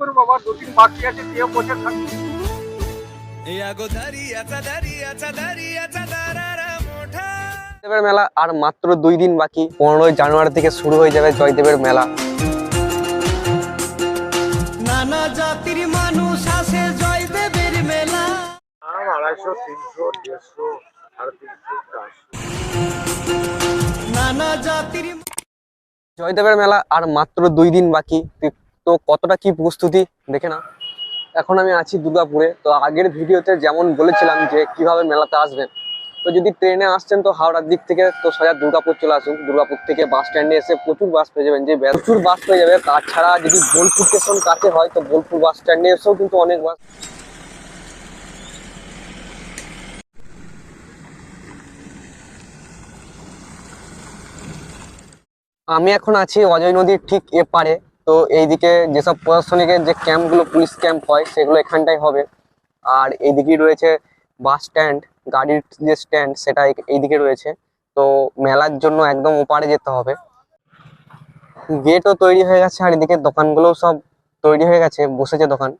করে বাবা দুদিন বাকি আছে দিয়ে বসে থাকবি। জয়দেবের মেলা আর মাত্র দুই দিন বাকি পনেরোই জানুয়ারি থেকে শুরু হয়ে যাবে জয়দেবের মেলা। নানা জাতির মানুষ আসে জয়দেবের মেলা। আড়াইশো তিনশো দেড়শো সাড়ে তিনশো চারশো। নানা জাতির জয়দেবের মেলা আর মাত্র দুই দিন বাকি তো কতটা কি প্রস্তুতি, দেখে না এখন আমি আছি দুর্গাপুরে, তো আগের ভিডিওতে যেমন বলেছিলাম যে কীভাবে মেলাতে আসবেন, তো যদি ট্রেনে আসছেন তো হাওড়ার দিক থেকে তো সোজা দুর্গাপুর চলে আসুন। দুর্গাপুর থেকে বাস স্ট্যান্ডে এসে প্রচুর বাস পেয়ে যাবেন, যে প্রচুর বাস পেয়ে যাবে, তাছাড়া যদি বোলপুর স্টেশন কাছে হয় তো বোলপুর বাস স্ট্যান্ডে এসেও কিন্তু অনেক বাস। আমি এখন আছি অজয় নদীর ঠিক এপারে। তো এইদিকে যেসব প্রশাসনিকের যে ক্যাম্পগুলো, পুলিশ ক্যাম্প হয়, সেগুলো এখানটাই হবে। আর এইদিকেই রয়েছে বাস স্ট্যান্ড, গাড়ির যে স্ট্যান্ড, সেটা এইদিকে রয়েছে। তো মেলার জন্য একদম ওপারে যেতে হবে। গেটও তৈরি হয়ে গেছে, আর এদিকে দোকানগুলোও সব তৈরি হয়ে গেছে, বসেছে দোকান।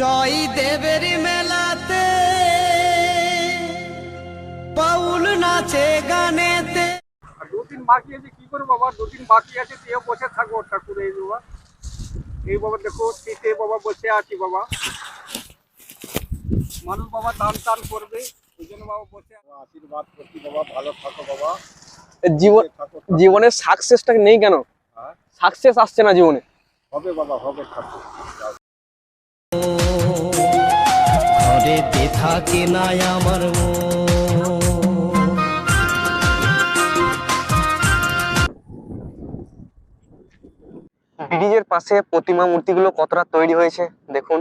জয়দেবের মেলাতে বাউল নাচে গানেতে। আর দুদিন বাকি আছে কি করে বাবা? দুদিন বাকি আছে দিয়ে বসে থাকব ঠাকুর এই বাবা। এই বাবা দেখো শীতে বাবা বসে আছি বাবা। মানুষ বাবা দান টান করবে ওই জন্য বাবা বসে আশীর্বাদ করছি বাবা ভালো থাকো বাবা। জীবন জীবনের সাকসেসটা নেই কেন? হ্যাঁ? সাকসেস আসছে না জীবনে। হবে বাবা হবে ঘরেতে থাকে না আমার মন। ব্রিজের পাশে প্রতিমা মূর্তিগুলো কতটা তৈরি হয়েছে, দেখুন।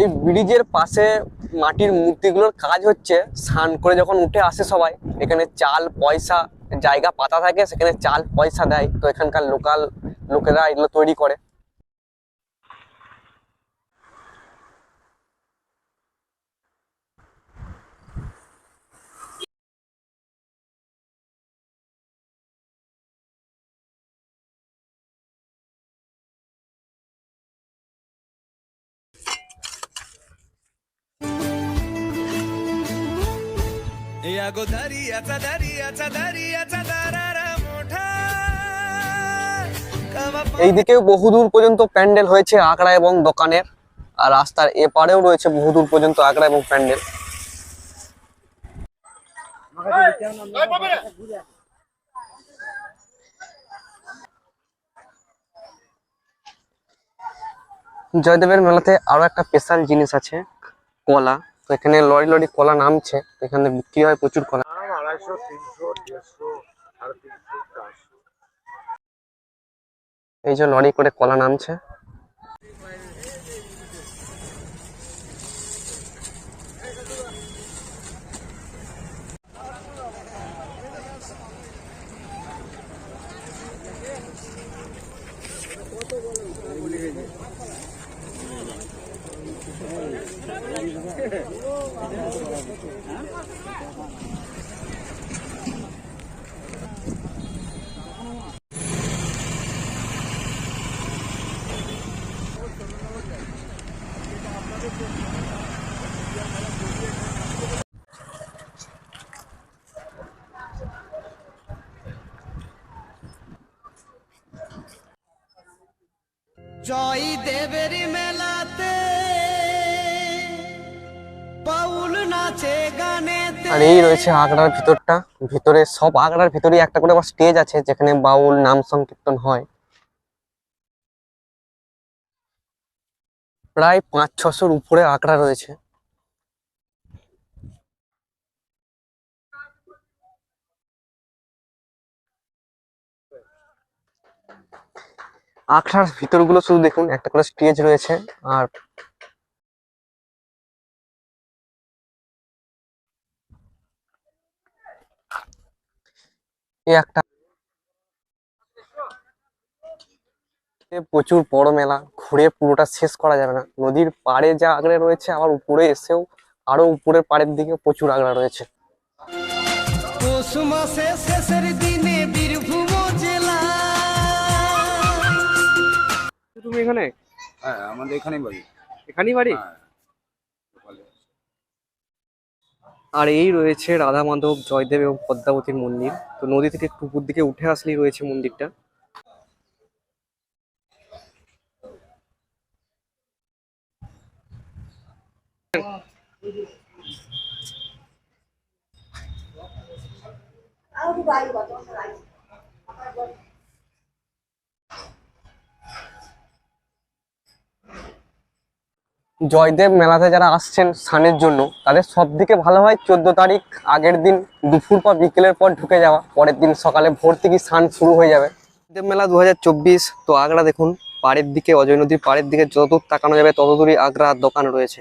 এই ব্রিজের পাশে মাটির মূর্তিগুলোর কাজ হচ্ছে, স্নান করে যখন উঠে আসে সবাই, এখানে চাল, পয়সা জায়গা পাতা থাকে সেখানে চাল পয়সা দেয়। তো এখানকার লোকাল লোকেরা এগুলো তৈরি করে। या गोदारी याचा दारी याचा दारी याचा दारारा मोठा कवा এইদিকেও বহুদূর পর্যন্ত প্যান্ডেল হয়েছে আঁকড়া এবং দোকানের আর রাস্তার এপারেও রয়েছে বহুদূর পর্যন্ত আঁকড়া এবং প্যান্ডেল জয়দেবের মেলাতে আরো একটা স্পেশাল জিনিস আছে কলা তো এখানে লরি লরি কলা নামছে এখানে বিক্রি হয় প্রচুর কলা। আম আড়াইশো তিনশো দেড়শো সাড়ে তিনশো চারশো। এই যে লরি করে কলা নামছে। জয়দেবের মেলাতে বাউল নাচে গানেতে আর এই রয়েছে আগ্রার ভিতরটা। ভিতরে সব আগ্রার ভিতরে একটা করে আবার স্টেজ আছে, যেখানে বাউল নাম সংকীর্তন হয়। প্রায় পাঁচ ছশোর উপরে আঁকড়া রয়েছে। আখড়ার ভিতরগুলো শুধু দেখুন, একটা করে স্টেজ রয়েছে। আর একটা প্রচুর বড় মেলা ঘুরে পুরোটা শেষ করা যাবে না। নদীর পাড়ে যা আগড়ে রয়েছে আবার উপরে এসেও আরও উপরের পাড়ের দিকে প্রচুর আগড়া রয়েছে। পৌষ মাসে শেষের দিনে বীরভূম জেলা। তুমি এখানে? হ্যাঁ আমাদের এখানেই বাড়ি। এখানেই বাড়ি? আর এই রয়েছে রাধা মাধব, জয়দেব এবং পদ্মাবতীর মন্দির। তো নদী থেকে একটু উপর দিকে উঠে আসলেই রয়েছে মন্দিরটা। জয়দেব মেলাতে যারা আসছেন স্নানের জন্য, তাদের সব থেকে ভালো হয় চোদ্দ তারিখ আগের দিন দুপুর বা বিকেলের পর ঢুকে যাওয়া, পরের দিন সকালে ভোর থেকে স্নান শুরু হয়ে যাবে। জয়দেব মেলা দু হাজার চব্বিশ, তো আগ্রা দেখুন, পাড়ের দিকে, অজয় নদীর পাড়ের দিকে যত তাকানো যাবে তত দূরই আগ্রার দোকান রয়েছে।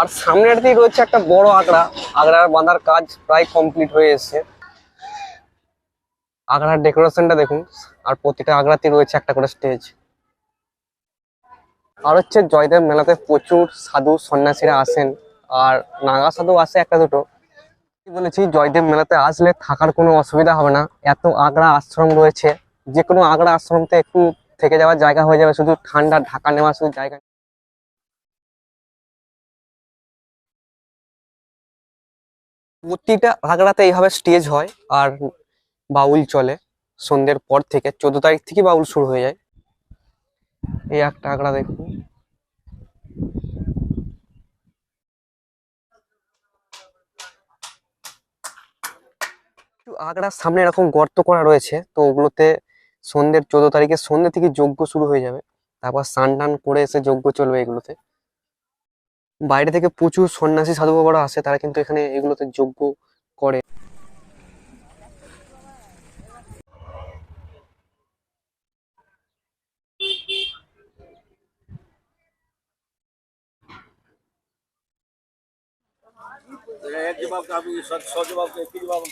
আর সামনের দিকে রয়েছে একটা বড় আগ্রা, আগ্রার বাঁধার কাজ প্রায় কমপ্লিট হয়ে এসেছে। আগ্রার ডেকোরেশনটা দেখুন, আর প্রতিটা আগ্রাতে রয়েছে একটা করে স্টেজ আর হচ্ছে জয়দেব মেলাতে প্রচুর সাধু সন্ন্যাসীরা আসেন, আর নাগা সাধু আসে একটা দুটো। বলেছি, জয়দেব মেলাতে আসলে থাকার কোনো অসুবিধা হবে না। এত আগ্রা আশ্রম রয়েছে যে কোনো আগ্রা আশ্রমতে একটু থেকে যাওয়ার জায়গা হয়ে যাবে, শুধু ঠান্ডা ঢাকা নেওয়ার শুধু জায়গা প্রতিটা আগ্রাতে এইভাবে স্টেজ হয়, আর বাউল চলে। সন্ধ্যের পর থেকে চোদ্দ তারিখ থেকে বাউল শুরু হয়ে যায়। এই একটা আগ্রা দেখুন। আগ্রার সামনে এরকম গর্ত করা রয়েছে, তো ওগুলোতে সন্ধ্যের চোদ্দ তারিখে সন্ধ্যে থেকে যজ্ঞ শুরু হয়ে যাবে। তারপর স্নান টান করে এসে যজ্ঞ চলবে এগুলোতে। বাইরে থেকে প্রচুর সন্ন্যাসী সাধু বাবারা আসে, তারা কিন্তু এখানে এগুলোতে যজ্ঞ করে। এক জবাব আপনি সব জবাব কি জবাব